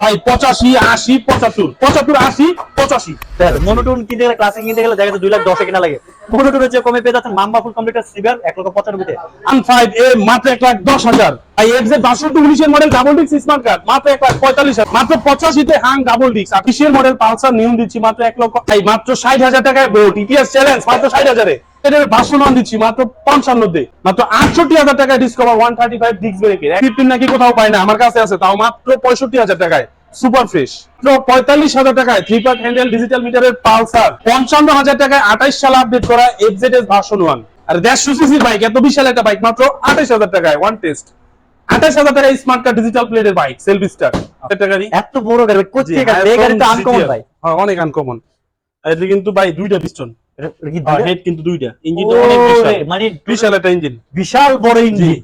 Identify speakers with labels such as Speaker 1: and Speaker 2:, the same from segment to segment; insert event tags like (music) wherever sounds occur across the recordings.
Speaker 1: ভাই পঁচাশি আশি পঁচাত্তর পঁচাত্তর আশি পঁচাশি।
Speaker 2: মনোটন কিনতে গেলে ক্লাসিক কিনতে গেলে দেখা যাচ্ছে দুই লাখ দশে কিনা লাগে। মনোটনের চেয়ে কমে পেয়ে যাচ্ছেন মাম্বা ফুল কমপ্লিটার সিভার এক লক্ষ পঁচানব্বইতে।
Speaker 1: আন ফাইভ এ মাত্র এক লাখ দশ হাজার। বাষট্টি উনিশের মডেল ডাবল ডিক্স স্মার্ট কার্ড মাত্র এক লাখ পঁয়তাল্লিশ হাজার। মাত্র পঁচাশিতে হাং ডাবল ডিক্স মডেল পালসার নিয়ম দিচ্ছি মাত্র এক লক্ষ মাত্র ষাট হাজার টাকায় ইতিহাস চ্যালেঞ্জ মাত্র ষাট হাজারে। এটার দিচ্ছি মাত্র পঞ্চান্নতে। মাত্র আটষট্টি হাজার টাকায় ডিসকভার ওয়ান থার্টি ফাইভ ডিক্স ব্রেকের ফিফটিন নাকি কোথাও পায় না আমার কাছে আছে তাও মাত্র পঁয়ষট্টি হাজার টাকায়। Super fresh. পঁয়তাল্লিশ হাজার টাকায় থ্রি পার্ট হ্যান্ডেল ডিজিটাল মিটারের পালসার। পঞ্চান্ন হাজার টাকায় আঠাইশ সাল আপডেট করা এফজেড এস ভার্সন ওয়ান আর দেড়শো সিসির বাইক এত বিশাল একটা বাইক মাত্র আঠাইশ হাজার টাকায় ওয়ান টেস্ট আঠাইশ হাজার টাকায় স্মার্ট কার্ড ডিজিটাল প্লেটের বাইক সেলফি স্টার
Speaker 2: এত বড় গাড়ি? এই আনকমন ভাই।
Speaker 1: হ্যাঁ অনেক আনকমন এটা কিন্তু ভাই দুইটা পিস্টন? হেড কিন্তু দুইটা। ইঞ্জিন অনেক বিশাল।
Speaker 2: মানে
Speaker 1: বিশাল একটা ইঞ্জিন
Speaker 2: বিশাল বড় ইঞ্জিন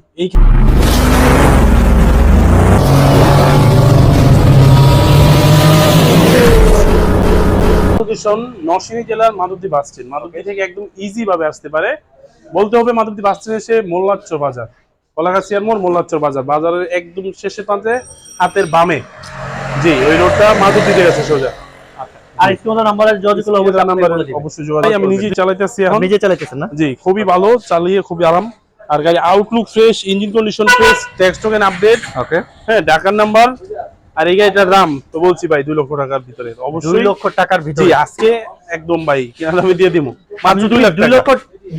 Speaker 1: লোকেশন নরসিংদী জেলার মাধবদী বাস স্ট্যান্ড। মাধবদী থেকে একদম ইজি ভাবে আসতে পারে। বলতে হবে মাধবদী বাস স্ট্যান্ড এসে মোল্লাচ্চর বাজার। কলাগাছিয়ার মোড় মোল্লাচ্চর বাজার। বাজারের একদম শেষে প্রান্তে হাতের বামে। জি ওই রোডটা মাধবদীতে গেছে সোজা।
Speaker 2: যোগাযোগ
Speaker 1: আমি নিজেই চালাইতেছি এখন।
Speaker 2: নিজে চালাইতেছেন না?
Speaker 1: জি খুবই ভালো চালিয়ে খুবই আরাম। আর গাড়ি outlook fresh engine condition fresh tax token update
Speaker 2: okay
Speaker 1: হ্যাঁ ঢাকার নাম্বার আর এই গাড়িটার দাম তো বলছি ভাই দুই লক্ষ টাকার ভিতরে।
Speaker 2: দুই লক্ষ টাকার ভিতরে।
Speaker 1: আজকে একদম ভাই কেনা দামে দিয়ে দিব মাত্র দুই লাখ
Speaker 2: দুই লক্ষ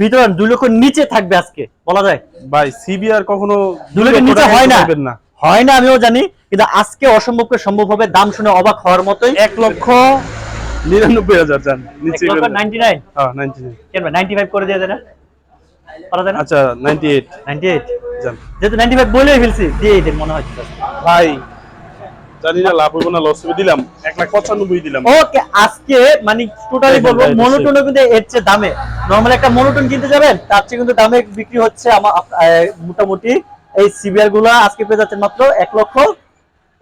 Speaker 2: ভিতরে দুই লক্ষ নিচে থাকবে আজকে বলা যায়।
Speaker 1: ভাই সিবিআর কখনো
Speaker 2: দুই
Speaker 1: লক্ষ
Speaker 2: নিচে হয় না। হয় না আমিও জানি কিন্তু আজকে অসম্ভবকে সম্ভব হবে দাম শুনে অবাক হওয়ার মতোই।
Speaker 1: এক লক্ষ নিরানব্বই হাজার যান নিচে
Speaker 2: নাইনটি নাইন
Speaker 1: হ্যাঁ নাইনটি
Speaker 2: কেন নাইনটি ফাইভ করে দিয়ে যায় না? যায়
Speaker 1: আচ্ছা নাইনটি এইট
Speaker 2: নাইনটি এইট যেহেতু নাইনটি ফাইভ বলেই ফেলছি দিয়ে মনে হয়।
Speaker 1: ভাই জানি না লাভ হইব না লস হবে দিলাম। এক লাখ পঁচানব্বই দিলাম।
Speaker 2: ওকে আজকে মানে টোটালি বলব কিন্তু এর চেয়ে দামে। নর্মাল একটা মনোটন কিনতে যাবেন তার চেয়ে কিন্তু দামে বিক্রি হচ্ছে আমার মোটামুটি এই সিবিআরগুলা আজকে পেয়ে যাচ্ছেন মাত্র এক লক্ষ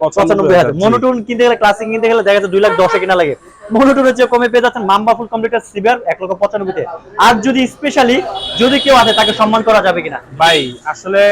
Speaker 2: পঁচানব্বই হাজার। মনোটন কিনতে গেলে ক্লাসিক কিনতে গেলে দেখা যাচ্ছে দুই লাখ দশে কিনা লাগে। মনোটনের চেয়ে কমে পেয়ে যাচ্ছেন মাম্বা ফুল কমপ্লিটার সিবিআর এক লক্ষ পঁচানব্বইতে। আর যদি স্পেশালি যদি কেউ আছে তাকে সম্মান করা যাবে কিনা?
Speaker 1: ভাই আসলে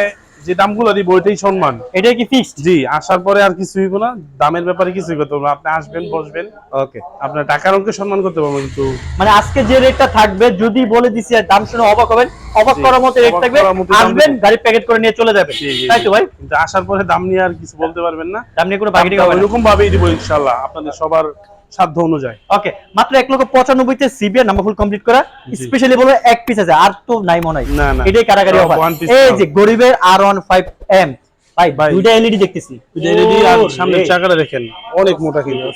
Speaker 1: যে দামগুলো দিব ওইটাই সম্মান।
Speaker 2: এটাই কি ফিক্সড
Speaker 1: জি আসার পরে আর কিছু হইব না। দামের ব্যাপারে কিছুই করতে হবে না। আপনি আসবেন বসবেন।
Speaker 2: ওকে।
Speaker 1: আপনার টাকার অঙ্কে সম্মান করতে পারব কিন্তু।
Speaker 2: মানে আজকে যে রেটটা থাকবে যদি বলে দিছি আর দাম শুনে অবাক হবেন অবাক করার মতো রেট থাকবে আসবেন গাড়ি প্যাকেট করে নিয়ে চলে যাবেন। তাই তো ভাই?
Speaker 1: কিন্তু আসার পরে দাম নিয়ে আর কিছু বলতে পারবেন না।
Speaker 2: দাম নিয়ে কোনো বাকি হবে না।
Speaker 1: ওইরকম ভাবেই দিব ইনশাআল্লাহ আপনাদের সবার সাধ্য অনুযায়ী।
Speaker 2: ওকে মাত্র এক লক্ষ পঁচানব্বইতে সিবিআর নাম্বার ফুল কমপ্লিট করা। স্পেশালি বলে এক পিস আছে আর তো নাই মনে হয়। এটাই কারাগারি অফার এই যে গরিবের আর ওয়ান ফাইভ এম ভাই। দুইটা এলইডি দেখতেছি।
Speaker 1: এলইডি আর সামনের চাকাটা দেখেন অনেক মোটা কিন্তু।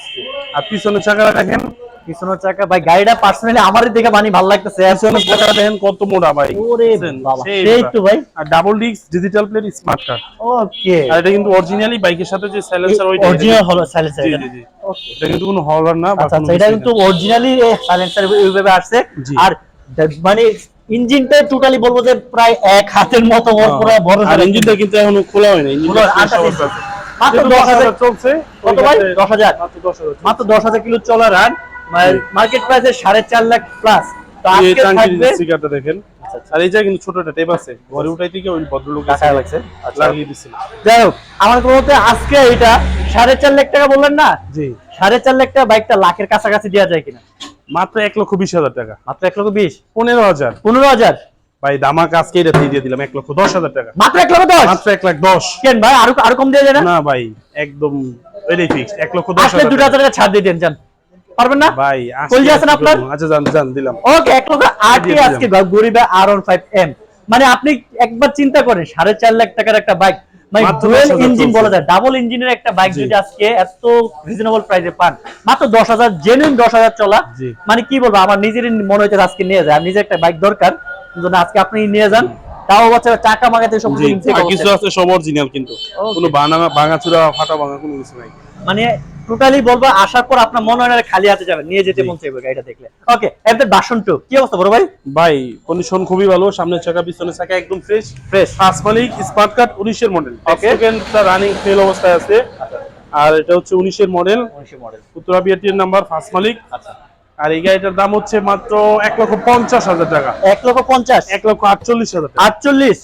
Speaker 1: আর পিছনের চাকাটা দেখেন
Speaker 2: পিছনের চাকা। ভাই গাড়িটা পার্সোনালি আমারই দেখে বানি ভালো লাগতেছে।
Speaker 1: পিছনের চাকাটা দেখেন কত মোটা ভাই।
Speaker 2: ওরে বাবা।
Speaker 1: সেই
Speaker 2: সেই তো ভাই।
Speaker 1: আর double disc digital plate smart card
Speaker 2: okay
Speaker 1: আর এটা কিন্তু অরিজিনালি বাইকের সাথে যে সাইলেন্সার ওইটা
Speaker 2: অরিজিনাল হলো সাইলেন্সার
Speaker 1: জি জি এটা কিন্তু কোনো হলার না
Speaker 2: আচ্ছা আচ্ছা এটা কিন্তু অরিজিনালি সাইলেন্সার এইভাবে আসছে। আর মানে ইঞ্জিনটা টোটালি বলব যে প্রায় এক হাতের মতো বড়
Speaker 1: হ্যাঁ।
Speaker 2: পুরো বড়
Speaker 1: আর ইঞ্জিনটা কিন্তু এখনও খোলা হয় না ইঞ্জিনটা
Speaker 2: মাত্র
Speaker 1: যেহেতু
Speaker 2: দশ হাজার
Speaker 1: হাজার চলছে
Speaker 2: কত ভাই?
Speaker 1: ওই
Speaker 2: দশ হাজার।
Speaker 1: মাত্র দশ হাজার
Speaker 2: মাত্র দশ হাজার কিলো চলার রান মার্কেট প্রাইসে সাড়ে চার লাখ প্লাস তো আজকে থাকবে
Speaker 1: স্টিকারটা দেখেন। আর এই যে কিন্তু ছোট একটা টেপ আছে ঘরে ওই ভদ্রলোক
Speaker 2: টাকা লাগছে। আচ্ছা।
Speaker 1: লাগিয়ে দিছিল
Speaker 2: যাই হোক আমার আজকে এটা সাড়ে চার লাখ টাকা বললেন না?
Speaker 1: জি।
Speaker 2: সাড়ে চার লাখ টাকা বাইকটা লাখের কাছাকাছি দেওয়া যায় কিনা?
Speaker 1: মাত্র এক লক্ষ বিশ হাজার টাকা।
Speaker 2: মাত্র এক লক্ষ বিশ?
Speaker 1: পনেরো হাজার।
Speaker 2: পনেরো হাজার?
Speaker 1: ভাই দামাক আজকে এটা দিয়ে দিলাম এক লক্ষ দশ হাজার টাকা।
Speaker 2: মাত্র এক লক্ষ দশ?
Speaker 1: মাত্র এক লাখ দশ।
Speaker 2: কেন ভাই আরও আরও কম দেওয়া যায় না?
Speaker 1: না ভাই একদম এটাই ফিক্সড এক লক্ষ দশ হাজার
Speaker 2: দুটো
Speaker 1: টাকা।
Speaker 2: হাজার টাকা ছাড় দিয়ে দেন যান। পারবেন না?
Speaker 1: ভাই
Speaker 2: কলজি আছেন আপনার?
Speaker 1: আচ্ছা জান জান দিলাম।
Speaker 2: ওকে লক্ষ আজকে গরিবে আর ফাইভ এম মানে আপনি একবার চিন্তা করেন সাড়ে চার লাখ টাকার একটা বাইক মানে ডুয়েল ইঞ্জিন বলা যায়। ডাবল ইঞ্জিনের একটা বাইক যদি আজকে এত রিজনেবল প্রাইসে পান মাত্র দশ হাজার জেনুইন দশ হাজার চলা মানে কি বলব আমার নিজেরই মনে হচ্ছে আজকে নিয়ে যায়। নিজের একটা বাইক দরকার জন্য আজকে আপনি নিয়ে যান। তাও হচ্ছে টাকা মাগাতে সব।
Speaker 1: কিছু আছে সব অরিজিনাল কিন্তু. কোনো বানা ভাঙাচুরা ফাটা ভাঙা কোনো কিছু নাই।
Speaker 2: মানে টোটালি বলব আসার পর আপনার মনে হয় খালি হাতে যাবেন নিয়ে যেতে মন চাইবে গাড়িটা দেখলে। ওকে এদের বাসন টু কি অবস্থা বড় ভাই?
Speaker 1: ভাই কন্ডিশন খুবই ভালো সামনের চাকা পিছনের চাকা একদম ফ্রেশ
Speaker 2: ফ্রেশ
Speaker 1: ফার্স্ট মালিক স্মার্ট কার্ড উনিশের মডেল
Speaker 2: Okay.
Speaker 1: সেকেন্ডটা রানিং ফেল অবস্থায় আছে। আর এটা হচ্ছে উনিশের মডেল 19 এর
Speaker 2: মডেল
Speaker 1: উত্তরা বিআরটির নাম্বার ফার্স্ট মালিক।
Speaker 2: আচ্ছা।
Speaker 1: আর এই গাড়িটার দাম হচ্ছে মাত্র এক লক্ষ পঞ্চাশ হাজার টাকা।
Speaker 2: এক লক্ষ পঞ্চাশ?
Speaker 1: এক লক্ষ আটচল্লিশ হাজার
Speaker 2: আটচল্লিশ?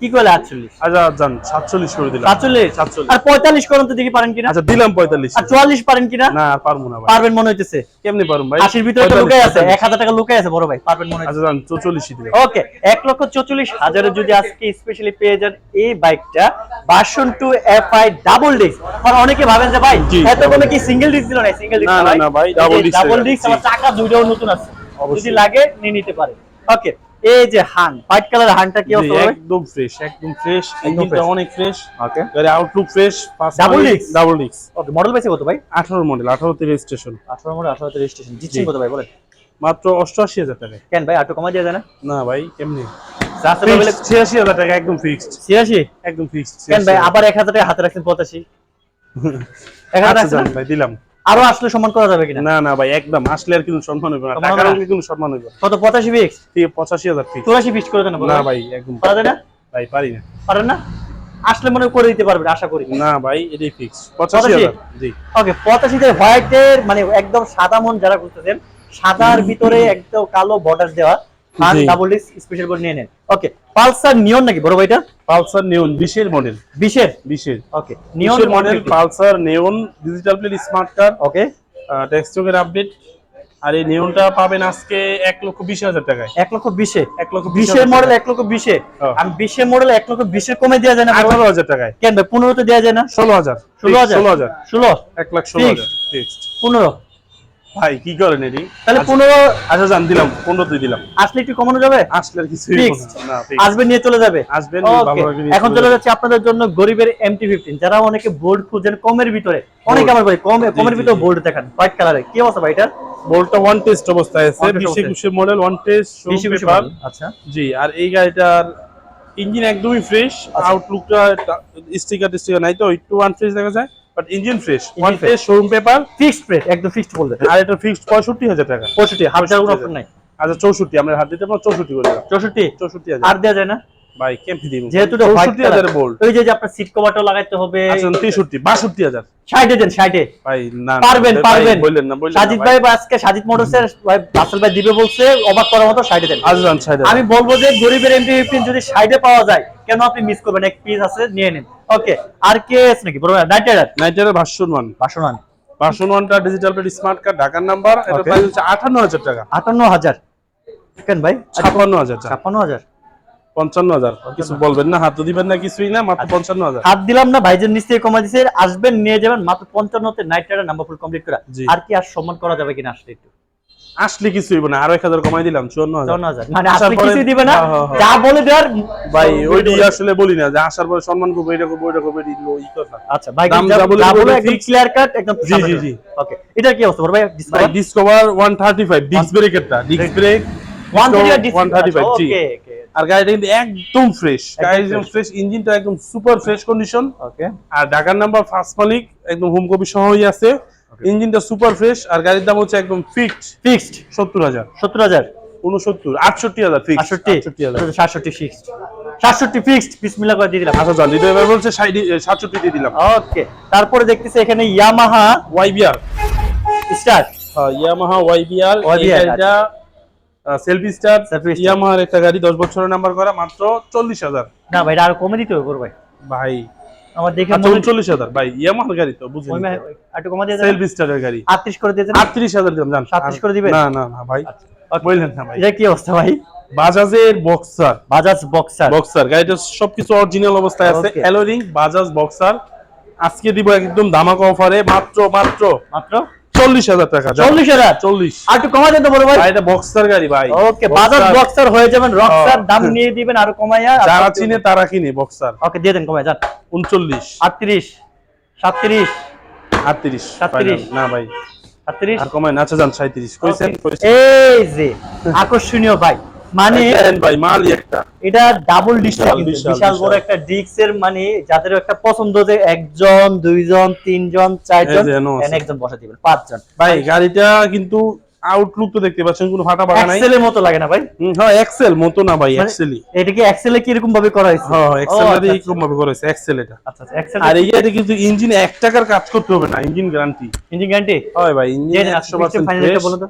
Speaker 2: কি
Speaker 1: আচ্ছা করে দিলাম।
Speaker 2: সাতচল্লিশ?
Speaker 1: সাতচল্লিশ।
Speaker 2: আর পঁয়তাল্লিশ করুন তো দেখি পারেন কিনা।
Speaker 1: আচ্ছা দিলাম পঁয়তাল্লিশ।
Speaker 2: আর চুয়াল্লিশ পারেন কিনা?
Speaker 1: না পারব না ভাই।
Speaker 2: পারবেন মনে হইতেছে।
Speaker 1: কেমনি পারুম ভাই?
Speaker 2: আশির ভিতরে তো লুকাই আছে এক হাজার টাকা লুকাই আছে বড় ভাই পারবেন মনে
Speaker 1: আচ্ছা দিলাম।
Speaker 2: ওকে লক্ষ হাজারে যদি আজকে স্পেশালি পেয়ে যান এই বাইকটা ভার্সন ডাবল ডিস্ক কারণ অনেকে ভাবেন যে ভাই এত কমে কি সিঙ্গেল ডিস্ক দিল না সিঙ্গেল ডিস্ক
Speaker 1: না, না, না ভাই, double disc
Speaker 2: ডাবল ডিস্ক
Speaker 1: জি।
Speaker 2: আমার চাকা দুইটাও নতুন আছে। যদি লাগে নিয়ে নিতে পারে। ওকে এই যে হান হোয়াইট কালারের হানটা কি অবস্থা
Speaker 1: একদম ফ্রেশ একদম ফ্রেশ ইঞ্জিনটা অনেক ফ্রেশ
Speaker 2: ওকে
Speaker 1: গাড়ি outlook fresh
Speaker 2: Double disc?
Speaker 1: Double disc
Speaker 2: okay model পাইছে কত ভাই?
Speaker 1: 18 মডেল 18 তে রেজিস্ট্রেশন
Speaker 2: 18 মডেল 18 তে রেজিস্ট্রেশন দিচ্ছেন। কত ভাই বলেন?
Speaker 1: মাত্র 88000 টাকায়
Speaker 2: কেন ভাই একটু কমা দিয়ে যায় না
Speaker 1: না ভাই কেমনি?
Speaker 2: রাস্তা লেভেলে
Speaker 1: 86000 টাকা একদম ফিক্সড
Speaker 2: 86
Speaker 1: একদম ফিক্সড
Speaker 2: কেন ভাই আবার 1000 টাকা হাতে রাখছেন 85 1000 (laughs)
Speaker 1: আচ্ছা ভাই দিলাম।
Speaker 2: আরও আসলে সম্মান করা যাবে কিনা?
Speaker 1: না না ভাই একদম। আসলে আর কিন্তু সম্মান হবে না।
Speaker 2: সম্মান
Speaker 1: টাকা
Speaker 2: হবে
Speaker 1: কিন্তু সম্মান হবে
Speaker 2: কত 85 বিক্স
Speaker 1: ঠিক 85000 ফিক্স
Speaker 2: 84 বিক্স করে দেন
Speaker 1: না ভাই একদম।
Speaker 2: পারা যায় না?
Speaker 1: ভাই পারি না।
Speaker 2: পারেন না? আসলে মনে করে দিতে পারবেন আশা করি।
Speaker 1: না ভাই এটাই ফিক্স 85000 জি।
Speaker 2: ওকে পঁচাশিতে হোয়াইটের মানে একদম সাদা মন যারা করতেছেন সাদার ভিতরে একদম কালো বর্ডার দেওয়া। আর ডাবল ডিস্ক স্পেশাল করে নিয়ে নেন। ওকে পালসার নিয়ন নাকি বড় ভাইটা?
Speaker 1: পালসার নেওন 20 এর মডেল
Speaker 2: বিশের।
Speaker 1: 20 এর
Speaker 2: okay neon
Speaker 1: model Pulsar neon digital plate smart card
Speaker 2: okay
Speaker 1: টেক্সটকের update আর এই নিয়নটা পাবেন আজকে এক লক্ষ বিশ হাজার টাকায়।
Speaker 2: এক লক্ষ বিশে?
Speaker 1: এক লক্ষ
Speaker 2: বিশের মডেল এক লক্ষ বিশে। আমি বিশের মডেল এক লক্ষ বিশের কমে দেওয়া যায় না
Speaker 1: আঠারো হাজার টাকায়।
Speaker 2: কেন পনেরোতে দেওয়া যায় না?
Speaker 1: ষোলো হাজার।
Speaker 2: ষোলো হাজার?
Speaker 1: ষোলো হাজার।
Speaker 2: ষোলো?
Speaker 1: এক লাখ ষোলো হাজার।
Speaker 2: পনেরো?
Speaker 1: ভাই কি করেন এটি?
Speaker 2: তাহলে পনেরো
Speaker 1: আচ্ছা জান দিলাম পনেরোতে দিলাম।
Speaker 2: আসলে একটু কমানো যাবে?
Speaker 1: আসলে আর।
Speaker 2: আসবেন নিয়ে চলে যাবে?
Speaker 1: আসবেন
Speaker 2: এখন
Speaker 1: চলে
Speaker 2: যাচ্ছে আপনাদের জন্য গরিবের এমটি ফিফটিন যারা অনেকে বোর্ড খুঁজেন কমের ভিতরে। অনেকে আমার ভাই কম কমের ভিতরে
Speaker 1: জি।
Speaker 2: বোর্ড দেখান। হোয়াইট কালারে কি অবস্থা ভাই এটা
Speaker 1: বোল্টটা ওয়ান টেস্ট অবস্থায় আছে বিশ। একুশের মডেল ওয়ান টেস্ট
Speaker 2: বেশি আচ্ছা।
Speaker 1: জি আর এই গাড়িটার ইঞ্জিন একদমই ফ্রেশ
Speaker 2: আচ্ছা।
Speaker 1: আউটলুকটা স্টিকার টিস্টিকার নাই তো একটু আনফ্রেশ দেখা যায়। But engine fresh one fresh showroom paper
Speaker 2: fixed rate একদম ফিক্সড বলতে
Speaker 1: আর এটা ফিক্সড পঁয়ষট্টি হাজার টাকা।
Speaker 2: পঁয়ষট্টি হাজার কোনো
Speaker 1: 65
Speaker 2: অপশন নাই।
Speaker 1: আচ্ছা চৌষট্টি আমরা হাত দিতে পারব চৌষট্টি করে দিলাম
Speaker 2: চৌষট্টি?
Speaker 1: চৌষট্টি
Speaker 2: আর
Speaker 1: হাজার
Speaker 2: দেওয়া যায় না?
Speaker 1: ভাই কেমন দিব
Speaker 2: যেহেতু
Speaker 1: বোল্ট
Speaker 2: ওই যে আপনার সিট কভারটা লাগাইতে হবে।
Speaker 1: আচ্ছা তেষট্টি বাষট্টি হাজার।
Speaker 2: ষাটে দেন ষাটে
Speaker 1: ভাই না
Speaker 2: পারবেন পারবেন।
Speaker 1: বললেন না
Speaker 2: সাজিদ ভাই। আজকে সাজিদ মোটরসের ভাই রাসেল ভাই দিবে বলছে অবাক করার মতো ষাটে দেন।
Speaker 1: আজ যান সাইডে
Speaker 2: আমি বলব যে গরিবের এমপি ফিফটিন যদি সাইডে পাওয়া যায় কেন আপনি মিস করবেন? এক পিস আছে নিয়ে নিন। ওকে আর কে আছে নাকি? বড় নাইট রাইডার
Speaker 1: নাইটের ভার্সন ওয়ান
Speaker 2: বাসনান
Speaker 1: ভার্সন ওয়ানটা ডিজিটাল প্লেট স্মার্ট কার্ড ঢাকার নাম্বার এটা প্রাইস হচ্ছে আটান্ন হাজার টাকা।
Speaker 2: আটান্ন হাজার। কেন ভাই?
Speaker 1: ছাপ্পান্ন হাজার টাকা।
Speaker 2: ছাপ্পান্ন হাজার।
Speaker 1: পঞ্চান্ন হাজার। কিছু বলবেন না? হাত দিবেন না কিছুই না মাত্র। পঞ্চান্ন হাজার।
Speaker 2: হাত দিলাম না ভাইজের নিচ কমা দিছে আসবেন নিয়ে যাবেন মাত্র পঞ্চান্নতে night rider number full complete করা। আর কি আর সম্মান করা যাবে কিনা আসলে একটু?
Speaker 1: আসলে কিছুই না আরও এক হাজার কমাই দিলাম চুয়ান্ন হাজার।
Speaker 2: মানে
Speaker 1: আসার
Speaker 2: কিছুই দিবে না। যা বলে দেওয়ার
Speaker 1: ভাই ওইটি আসলে বলি না যে আসার পরে সম্মান করব এটা করব এটা করব এটি ই কথা
Speaker 2: আচ্ছা ভাই
Speaker 1: দাম
Speaker 2: যা
Speaker 1: বলে
Speaker 2: একদম ক্লিয়ার কাট একদম
Speaker 1: জি, জি, জি।
Speaker 2: ওকে এটা কি অবস্থা? ভাই
Speaker 1: ভাই
Speaker 2: discount
Speaker 1: Discover one thirty five disc ব্রেকেরটা disc brake
Speaker 2: one
Speaker 1: one thirty five জি
Speaker 2: ওকে ওকে
Speaker 1: আর গাড়িটা কিন্তু একদম ফ্রেশ গাড়ি একদম ফ্রেশ ইঞ্জিনটা একদম সুপার ফ্রেশ কন্ডিশন
Speaker 2: ওকে
Speaker 1: আর ঢাকার নাম্বার ফার্স্ট মালিক একদম হোম কপি সহই আছে। ইঞ্জিনটা সুপার ফ্রেশ আর গাড়ির দাম হচ্ছে একদম ফিক্সড উনসত্তর আটষট্টি হাজার
Speaker 2: সাতষট্টি
Speaker 1: আটষট্টি।
Speaker 2: সাতষট্টি ফিক্সড সাতষট্টি ফিক্সড বিসমিল্লাহ করে দিয়ে দিলাম।
Speaker 1: আচ্ছা জান হৃদয় বলছে সাতষট্টি দিয়ে দিলাম।
Speaker 2: ওকে তারপরে দেখতেছি এখানে Yamaha
Speaker 1: YBR
Speaker 2: star
Speaker 1: Yamaha YBR selfie star. ইয়ামাহার একটা গাড়ি দশ বছরের নাম্বার করা মাত্র চল্লিশ হাজার।
Speaker 2: না ভাই আরও কমে দিতে হবে ভাই
Speaker 1: ভাই
Speaker 2: আমার দেখে
Speaker 1: আচ্ছা উনচল্লিশ হাজার। ভাই ইয়ামাহার গাড়ি তো বুঝলেন
Speaker 2: একটু কমা দিয়ে
Speaker 1: সেলফি স্টারের গাড়ি।
Speaker 2: আটত্রিশ করে দিয়েছেন
Speaker 1: আটত্রিশ হাজার দিলাম জান।
Speaker 2: 37 করে দিবেন?
Speaker 1: না না না ভাই
Speaker 2: Okay.
Speaker 1: বললেন না ভাই।
Speaker 2: এটা কি অবস্থা ভাই?
Speaker 1: বাজাজের বক্সার।
Speaker 2: বাজাজ বক্সার।
Speaker 1: বক্সার গাড়িটা সবকিছু অরিজিনাল অবস্থায় আছে. অ্যালোরিং বাজাজ বক্সার। আজকে দিব একদম ধামাকা অফারে মাত্র মাত্র।
Speaker 2: মাত্র?
Speaker 1: চল্লিশ হাজার টাকা।
Speaker 2: চল্লিশ হাজার
Speaker 1: চল্লিশ।
Speaker 2: আর একটু তো বলো ভাই।
Speaker 1: ভাই এটা বক্সার গাড়ি ভাই।
Speaker 2: ওকে বাজাজ বক্সার হয়ে যাবেন রক্সার
Speaker 1: হ্যাঁ।
Speaker 2: দাম নিয়ে দিবেন আর কমাইয়া (laughs)
Speaker 1: যারা চিনে তারা কিনে বক্সার
Speaker 2: ওকে দিয়ে দেন কমাই যান।
Speaker 1: উনচল্লিশ।
Speaker 2: আটত্রিশ সাতত্রিশ।
Speaker 1: আটত্রিশ
Speaker 2: 37
Speaker 1: না ভাই।
Speaker 2: সাতত্রিশ।
Speaker 1: আর কমায় নাচা যান সাঁত্রিশ কইছেন।
Speaker 2: এই যে আকর্ষণীয় বাইক মানে
Speaker 1: ভাই একটা।
Speaker 2: এটা ডাবল ডিস্ক
Speaker 1: বিশাল,
Speaker 2: বড়
Speaker 1: বিশাল।
Speaker 2: একটা মানে যাদের একটা পছন্দ যে একজন দুইজন তিনজন চারজন একজন বসা দিবেন পাঁচজন।
Speaker 1: ভাই গাড়িটা কিন্তু আউটলুক তো দেখতে পাচ্ছেন কোনো ফাটা নাই।
Speaker 2: এক্সেলের মতো লাগে না ভাই।
Speaker 1: হ্যাঁ এক্সেল মতো না ভাই
Speaker 2: মানে
Speaker 1: এক্সেলই
Speaker 2: এটা কি এক্সেলে কি এরকম ভাবে করা হয়েছে?
Speaker 1: হ্যাঁ এক্সেল
Speaker 2: ও, আচ্ছা,
Speaker 1: এরকম ভাবে করেছে এক্সেল এটা।
Speaker 2: আচ্ছা আচ্ছা এক্সেল
Speaker 1: আর এই গাড়িতে কিন্তু ইঞ্জিন এক টাকার কাজ করতে হবে না ইঞ্জিন গ্যারান্টি
Speaker 2: ইঞ্জিন গ্যারান্টি
Speaker 1: হয় ভাই ইঞ্জিন
Speaker 2: দিয়ে দেন
Speaker 1: একশো
Speaker 2: আজকে
Speaker 1: পার্সেন্ট
Speaker 2: ফাইনাল রেটটা বলুন তো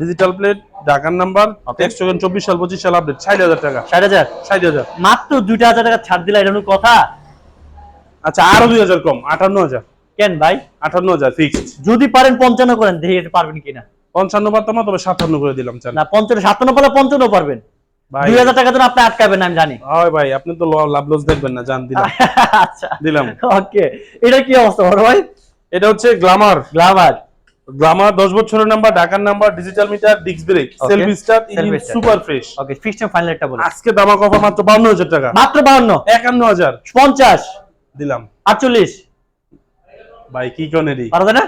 Speaker 1: ডিজিটাল প্লেট ঢাকার নাম্বার. একশো চব্বিশ সাল পঁচিশ সাল আপডেট ষাট হাজার টাকা।
Speaker 2: ষাট হাজার?
Speaker 1: ষাট হাজার।
Speaker 2: মাত্র দুইটা হাজার টাকা ছাড় দিলা এটা কথা?
Speaker 1: আচ্ছা আরও দুই হাজার কম আটান্ন হাজার।
Speaker 2: কেন ভাই?
Speaker 1: আটান্ন হাজার ফিক্সড
Speaker 2: যদি পারেন পঞ্চান্ন করেন দেখি পারবেন কিনা?
Speaker 1: পঞ্চান্ন পারতাম না তবে সাতান্ন করে দিলাম
Speaker 2: না পঞ্চান্ন সাতান্ন পারলে পঞ্চান্ন পারবেন।
Speaker 1: ভাই।
Speaker 2: দুই হাজার টাকা জন্য আপনি আটকাবেন না আমি জানি।
Speaker 1: হয় ভাই আপনি তো লাভ লস দেখবেন না জান দিলাম।
Speaker 2: আচ্ছা।
Speaker 1: দিলাম।
Speaker 2: ওকে এটা কি অবস্থা বড় ভাই?
Speaker 1: এটা হচ্ছে গ্লামার
Speaker 2: গ্লামার
Speaker 1: গ্লামার দশ বছরের নাম্বার ঢাকার নাম্বার ডিজিটাল মিটার ডিক্স brake selfie
Speaker 2: Self
Speaker 1: engine super fresh
Speaker 2: okay fixed final একটা বলো।
Speaker 1: আজকে দামা কফা মাত্র বান্ন হাজার টাকা।
Speaker 2: মাত্র বাউন্ন?
Speaker 1: একান্ন হাজার।
Speaker 2: পঞ্চাশ?
Speaker 1: দিলাম।
Speaker 2: আটচল্লিশ?
Speaker 1: ভাই কি কোনেরি
Speaker 2: পারবে না?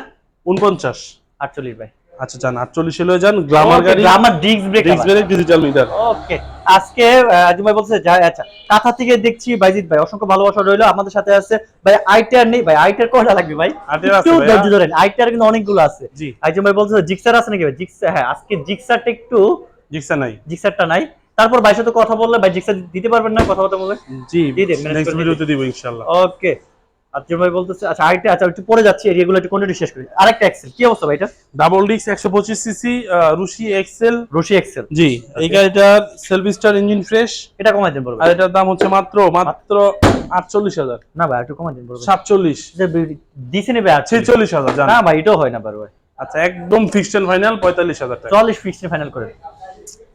Speaker 1: উনপঞ্চাশ
Speaker 2: আটচল্লিশ ভাই।
Speaker 1: আচ্ছা যান আটচল্লিশ লয়ে যান গ্লামার গাড়ি
Speaker 2: Glamour disc brake
Speaker 1: disc brake digital meter
Speaker 2: okay আজকে আজম ভাই বলছে আচ্ছা কাঁথা থেকে দেখছি বাইজিৎ ভাই অসংখ্য ভালোবাসা রইল আমাদের সাথে আছে ভাই আইটার নেই ভাই আইটার লাগবে ভাই?
Speaker 1: আইটার আছে
Speaker 2: একটু ধৈর্য ধরেন আইটার কিন্তু অনেকগুলো আছে। ভাই বলছে জিক্সার আছে নাকি ভাই? জিক্সার হ্যাঁ আজকে জিক্সারটা একটু
Speaker 1: জিক্সা নাই।
Speaker 2: জিক্সারটা নাই। তারপর ভাইয়ের সাথে কথা বললে ভাই জিক্সার দিতে পারবেন না কথা বলতে বলবে
Speaker 1: জি
Speaker 2: দিয়ে দেন,
Speaker 1: নেক্সট ভিডিওতে দিব ইনশাআল্লাহ।
Speaker 2: ওকে আজম ভাই বলতেছে। আচ্ছা আইটা আচ্ছা একটু পরে যাচ্ছি এরিয়াগুলো একটু কন্টিনিউ শেষ করি। আরেকটা এক্সেল কি অবস্থা ভাই এটা?
Speaker 1: ডাবল ডিস্ক একশো পঁচিশ সিসি রুশি এক্সেল
Speaker 2: রশি এক্সেল
Speaker 1: জি এই গাড়িটার ইঞ্জিন ফ্রেশ
Speaker 2: এটা কমাই দেন বলব
Speaker 1: আর এটার দাম হচ্ছে মাত্র মাত্র আটচল্লিশ হাজার।
Speaker 2: না ভাই একটু কমাই দেন বলব
Speaker 1: জান।
Speaker 2: না ভাই এটাও হয় না বারবার।
Speaker 1: আচ্ছা একদম ফিক্সড এন্ড ফাইনাল পঁয়তাল্লিশ হাজার টাকা।
Speaker 2: ফিক্সড ফাইনাল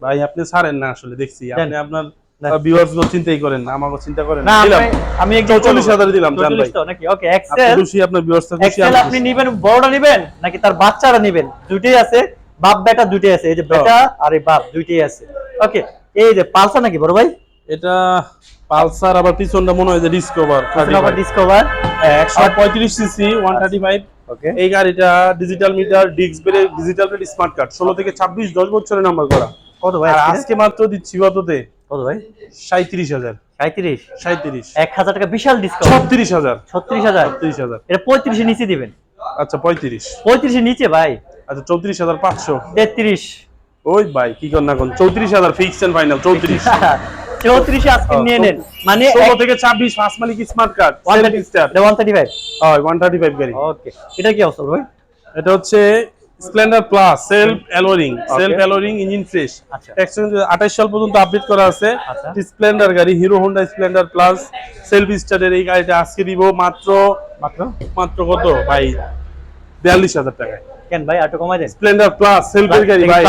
Speaker 1: ভাই আপনি ছাড়েন না আসলে দেখছি। আপনি আপনার। ভিউয়ার্সগুলো চিন্তাই করেন আমাকে চিন্তা করেন
Speaker 2: না। আমি- আমি একটু
Speaker 1: চৌচল্লিশ হাজার দিলাম জান ভাই।
Speaker 2: 44 নাকি? ওকে এক্সেল
Speaker 1: খুশি আপনার ভিউয়ার্স খুশি
Speaker 2: এক্সেল আপনি নেবেন বড়টা নেবেন নাকি তার বাচ্চারা নেবেন? দুইটাই আছে বাপ বেটা দুইটাই আছে এই যে বেটা আর এই বাপ দুইটাই আছে। ওকে এই যে পালসার নাকি বড় ভাই?
Speaker 1: এটা পালসার আবার পিছনটা মনে হয় যে ডিসকভার
Speaker 2: আবার
Speaker 1: সিসি
Speaker 2: ওকে
Speaker 1: এই গাড়িটা digital meter disc brake digital plate smart card ষোলো থেকে ছাব্বিশ দশ বছরের নাম্বার করা।
Speaker 2: কত ভাই আজকে?
Speaker 1: আজকে মাত্র দিচ্ছি কততে?
Speaker 2: কত ভাই?
Speaker 1: সাঁত্রিশ হাজার।
Speaker 2: সাঁত্রিশ
Speaker 1: সাঁত্রিশ
Speaker 2: এক হাজার টাকা বিশাল ডিসকাউন্ট
Speaker 1: ছত্রিশ হাজার।
Speaker 2: ছত্রিশ হাজার?
Speaker 1: ছত্রিশ হাজার।
Speaker 2: এটা পঁয়ত্রিশের নিচে দিবেন।
Speaker 1: আচ্ছা পঁয়ত্রিশ।
Speaker 2: পঁয়ত্রিশের নিচে ভাই।
Speaker 1: আচ্ছা চৌত্রিশ হাজার পাঁচশো।
Speaker 2: তেত্রিশ।
Speaker 1: ওই ভাই কি কর না কোন চৌত্রিশ হাজার ফিক্স এন্ড ফাইনাল চৌত্রিশ। (laughs)
Speaker 2: চৌত্রিশে আজকে নিয়ে নেন। মানে
Speaker 1: ষোলো থেকে ছাব্বিশ ফার্স্ট মালিক smart card
Speaker 2: one thirty five
Speaker 1: হয় ওয়ান থার্টি ফাইভ গাড়ি
Speaker 2: ওকে এটা কি অবস্থা ভাই?
Speaker 1: এটা হচ্ছে Splendor plus self অ্যালোরিং self অ্যালোরিং engine fresh
Speaker 2: আচ্ছা।
Speaker 1: আঠাশ সাল পর্যন্ত আপডেট করা আছে।
Speaker 2: আচ্ছা।
Speaker 1: স্প্লেন্ডার গাড়ি Hero Honda Splendor plus self স্টারের এই গাড়িটা আজকে দিব মাত্র
Speaker 2: মাত্র?
Speaker 1: মাত্র কত? ভাই বিয়াল্লিশ হাজার টাকায়।
Speaker 2: কেন ভাই একটু কমাই দেন।
Speaker 1: স্প্লেন্ডার প্লাস সেলফের গাড়ি ভাই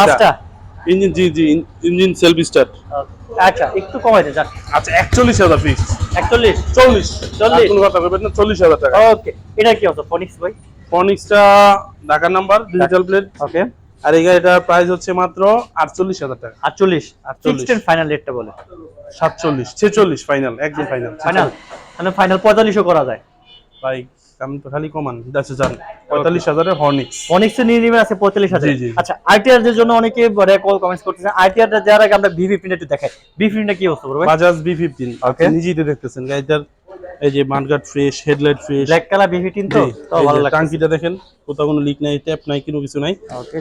Speaker 1: ইঞ্জিন জি জি ইঞ্জিন সেলফ স্টার্ট
Speaker 2: আচ্ছা একটু কমাই দেন
Speaker 1: আচ্ছা একচল্লিশ হাজার ফিক্স
Speaker 2: একচল্লিশ?
Speaker 1: চল্লিশ।
Speaker 2: চল্লিশ।
Speaker 1: কোনো কথা বলবেন না চল্লিশ হাজার টাকা।
Speaker 2: ওকে এটা কি অবস্থা ফনিক্স ভাই?
Speaker 1: ফনিক্সটা ঢাকার নাম্বার ডিজিটাল প্লেট
Speaker 2: ওকে
Speaker 1: আর এই গাড়িটার প্রাইস হচ্ছে মাত্র আটচল্লিশ হাজার টাকা।
Speaker 2: আটচল্লিশ?
Speaker 1: 48
Speaker 2: সিক্সটিন ফাইনাল রেটটা বলে।
Speaker 1: সাতচল্লিশ ছেচল্লিশ ফাইনাল একদম ফাইনাল
Speaker 2: ফাইনাল মানে ফাইনাল পঁয়তাল্লিশও করা যায়।
Speaker 1: ভাই আমি তো খালি কমান আচ্ছা জান। পঁয়তাল্লিশ হাজারের হর্নিক্স
Speaker 2: ফনিক্স নিয়ে আছে পঁয়তাল্লিশ হাজার। আচ্ছা আইটিআর এর জন্য অনেকে কল কমেন্টস করতেছেন আইটিআর যার আগে আমরা ভিভি প্রিন্ট একটু দেখাই। ভিভি প্রিন্টটা কি করবে
Speaker 1: বাজাজ বি ফিফটিন
Speaker 2: Okay.
Speaker 1: নিজেই তো দেখতেছেন গাড়িটার এই যে mudguard fresh headlight fresh
Speaker 2: black colour VV টিন তো? তো ভালো লাগে
Speaker 1: টাঙ্কিটা দেখেন কোথাও কোনো লিক নাই ট্যাপ নাই কোনো কিছু নাই।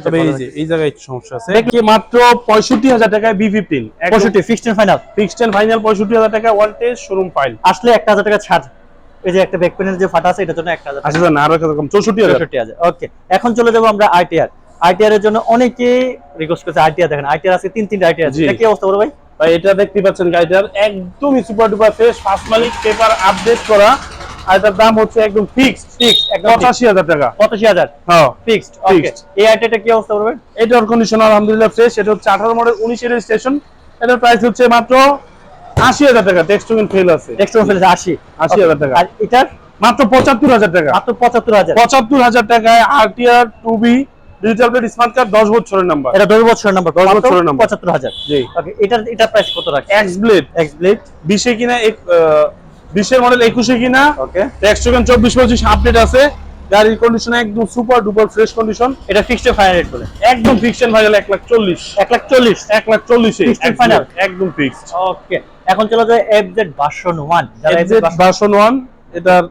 Speaker 1: তবে এই যে এই জায়গায় একটু সমস্যা আছে। দেখি মাত্র পঁয়ষট্টি হাজার টাকায় বি ফিফটিন
Speaker 2: পঁয়ষট্টি fixed final
Speaker 1: fixed and final পঁয়ষট্টি হাজার টাকা ওয়ান টেস্ট শোরুম ফাইল
Speaker 2: আসলে একটা হাজার টাকা ছাড়। এই যে একটা ব্যাক প্যানেল যে ফাটা আছে এটার জন্য একটা হাজার
Speaker 1: আচ্ছা জান আরও কম চৌষট্টি হাজার।
Speaker 2: চৌষট্টি হাজার ওকে এখন চলে যাব আমরা আইটিআর আইটিআর এর জন্য অনেকে রিকোয়েস্ট করছে আইটিআর দেখেন। আইটিআর আছে তিন তিনটা আইটিআর আছে। এটা কি অবস্থা বলো ভাই?
Speaker 1: ভাই এটা দেখতে পাচ্ছেন গাড়িটার একদমই সুপার ডুপার ফ্রেশ ফার্স্ট মালিক পেপার আপডেট করা। আর এটার দাম হচ্ছে একদম ফিক্সড
Speaker 2: ফিক্সড
Speaker 1: পঁচাশি হাজার টাকা।
Speaker 2: পঁচাশি হাজার?
Speaker 1: হ্যাঁ
Speaker 2: ফিক্সড ওকে এই আইটিআরটা কি অবস্থা বলবেন?
Speaker 1: এটার কন্ডিশন আলহামদুলিল্লাহ ফ্রেশ এটা হচ্ছে আঠারো মডেল উনিশের রেজিস্ট্রেশন এটার প্রাইস হচ্ছে মাত্র আশি হাজার টাকা। টেক্সট ফেল আছে।
Speaker 2: নেক্সট ওয়ান ফেলেছে আশি।
Speaker 1: 80,000 টাকা।
Speaker 2: আর এটার?
Speaker 1: মাত্র পঁচাত্তর হাজার টাকা।
Speaker 2: মাত্র পঁচাত্তর হাজার।
Speaker 1: পঁচাত্তর হাজার টাকায় RTR two B digital plate smart card দশ বছরের নাম্বার
Speaker 2: এটা দশ বছরের নাম্বার
Speaker 1: দশ বছরের number।
Speaker 2: পঁচাত্তর হাজার।
Speaker 1: জি।
Speaker 2: ওকে এটার এটার প্রাইস কত রাখছে
Speaker 1: এক্স ব্লেড
Speaker 2: এক্স ব্লেড
Speaker 1: বিশে কিনা এক- আহ, বিশের মডেল একুশে কিনা।
Speaker 2: ওকে
Speaker 1: টেক্সট চব্বিশ পঁচিশ আপডেট আছে। গাড়ির কন্ডিশন একদম সুপার ডুপার ফ্রেশ কন্ডিশন
Speaker 2: এটা ফিক্সড ফাইনাল রেট বলে।
Speaker 1: একদম ফিক্সড ভাইরাল এক লাখ চল্লিশ।
Speaker 2: এক লাখ চল্লিশ।
Speaker 1: এক লাখ চল্লিশে।
Speaker 2: Fixed and final?
Speaker 1: একদম ফিক্সড
Speaker 2: ওকে এখন চলে যায় এফ জেড ভার্সন ওয়ান যারা
Speaker 1: এফজেড ভার্সন ওয়ান এটার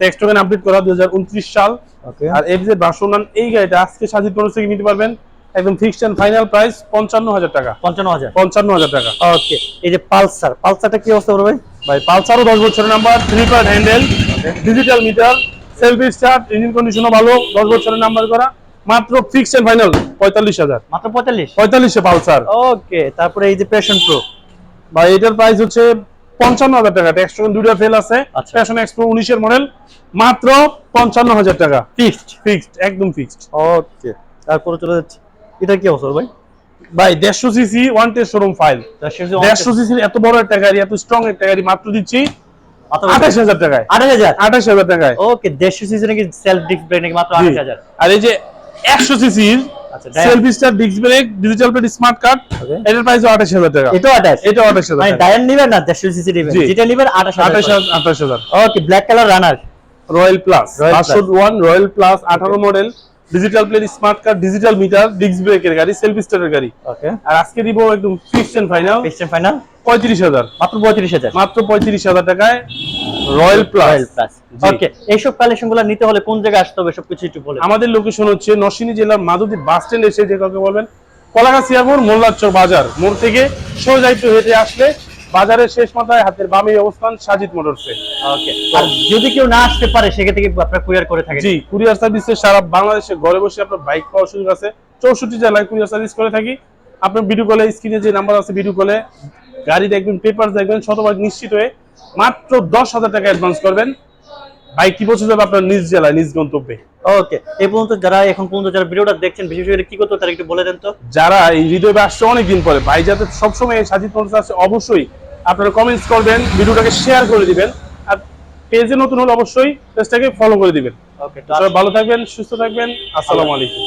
Speaker 1: টেক্সট আপডেট করা দু হাজার উনত্রিশ সাল।
Speaker 2: ওকে
Speaker 1: আর এফজেড ভার্সন এই গাড়িটা আজকে সাজিদ মানুষ থেকে নিতে পারবেন। একদম ফিক্সড এন্ড ফাইনাল প্রাইস পঞ্চান্ন হাজার টাকা।
Speaker 2: পঞ্চান্ন হাজার।
Speaker 1: পঞ্চান্ন হাজার টাকা।
Speaker 2: ওকে এই যে পালসার পালসারটা কি অবস্থা ভাই?
Speaker 1: ভাই পালসারও দশ বছরের number three part handle digital meter self start engine কন্ডিশনও ভালো দশ বছরের নাম্বার করা। মাত্র ফিক্স এন্ড ফাইনাল পঁয়তাল্লিশ হাজার।
Speaker 2: মাত্র পঁয়তাল্লিশ?
Speaker 1: পঁয়তাল্লিশে পালসার।
Speaker 2: ওকে তারপরে এই যে প্যাশন প্রো
Speaker 1: বা এটার প্রাইস হচ্ছে পঞ্চান্ন হাজার টাকা। ট্যাক্স দুইটা ফেল আছে।
Speaker 2: আচ্ছা।
Speaker 1: প্যাশন এক্সপ্রো উনিশের মডেল মাত্র পঞ্চান্ন হাজার টাকা।
Speaker 2: ফিক্সড
Speaker 1: ফিক্সড একদম ফিক্সড
Speaker 2: ওকে তারপরে চলে যাচ্ছে। এটা কি অবস্থা ভাই?
Speaker 1: ভাই দেড়শো CC one test showroom file দেড়শো সিসির এত বড় একটা গাড়ি এত স্ট্রং একটা গাড়ি মাত্র দিচ্ছি আঠাশ হাজার। টাকায়।
Speaker 2: আঠাশ হাজার?
Speaker 1: আঠাশ হাজার টাকায়।
Speaker 2: ওকে দেড়শো সিসি নাকি সেলফ ব্রেক নাকি মাত্র। আঠাশ হাজার?
Speaker 1: আর এই যে একশো সিসির
Speaker 2: আচ্ছা
Speaker 1: self star disc brake digital plate smart card. এটার প্রাইস আঠাশ হাজার টাকা।
Speaker 2: এটাও আঠাশ?
Speaker 1: এটা আঠাশ হাজার
Speaker 2: মানে
Speaker 1: টাকা।
Speaker 2: ডায়ান নিবেন না? দেড়শো সিসি নিবেন। যেটা নিবেন আঠাশ
Speaker 1: আঠাশ
Speaker 2: হাজার
Speaker 1: হাজার আঠাশ হাজার।
Speaker 2: Okay black colour Runner
Speaker 1: Royal plus
Speaker 2: Royal
Speaker 1: পাঁচশো ওয়ান রয়্যাল প্লাস আঠারো model digital plate smart card digital meter disc ব্রেকের গাড়ি সেলফ স্টারের গাড়ি।
Speaker 2: ওকে
Speaker 1: আর আজকে দিব একদম ফিক্সড এন্ড ফাইনাল
Speaker 2: ফাইনাল
Speaker 1: পঁয়ত্রিশ হাজার।
Speaker 2: মাত্র পঁয়ত্রিশ হাজার।
Speaker 1: মাত্র পঁয়ত্রিশ হাজার টাকায় Royal plus
Speaker 2: Royal plus okay এইসব নিতে হলে কোন জায়গায় আসতে হবে? সবকিছু একটু বলে
Speaker 1: আমাদের লোকেশন হচ্ছে নরসিংদী জেলার মাধবদী বাস স্ট্যান্ড এসে যে কাউকে বলবেন কলাগাছিয়া মোড় মোল্লাচর বাজার। মোড় থেকে হেঁটে আসলে বাজারের শেষ মাথায় হাতের বামে অবস্থান সাজিদ মোটরসে
Speaker 2: ওকে আর যদি কেউ না আসতে পারে সেক্ষেত্রে কি আপনারা কুরিয়ার করে থাকেন?
Speaker 1: জি কুরিয়ার সার্ভিসে সারা বাংলাদেশে ঘরে বসে আপনার বাইক পাওয়ার সুযোগ আছে। চৌষট্টি জেলায় কুরিয়ার সার্ভিস করে থাকি। আপনার ভিডিও কলে স্ক্রিনে যে নাম্বার আছে ভিডিও কলে গাড়ি দেখবেন পেপার দেখবেন শতভাগ নিশ্চিত হয়ে মাত্র দশ হাজার টাকা অ্যাডভান্স করবেন। বাইকটি পৌঁছে যাবে আপনার নিজ জেলায় নিজ গন্তব্যে?
Speaker 2: ওকে এই পর্যন্ত যারা এখন পর্যন্ত যারা ভিডিওটা দেখছেন বিশেষ করে কি করতে তারা একটু বলে দেন তো।
Speaker 1: যারা এই ভিডিওতে আসছে অনেকদিন পরে ভাই যাতে সবসময় সাজিদ মোটরস আছে অবশ্যই আপনারা কমেন্টস করবেন ভিডিওটাকে শেয়ার করে দিবেন আর পেজে নতুন হলে অবশ্যই পেজটাকে ফলো করে দিবেন।
Speaker 2: ওকে
Speaker 1: ভালো থাকবেন সুস্থ থাকবেন আসসালামু আলাইকুম।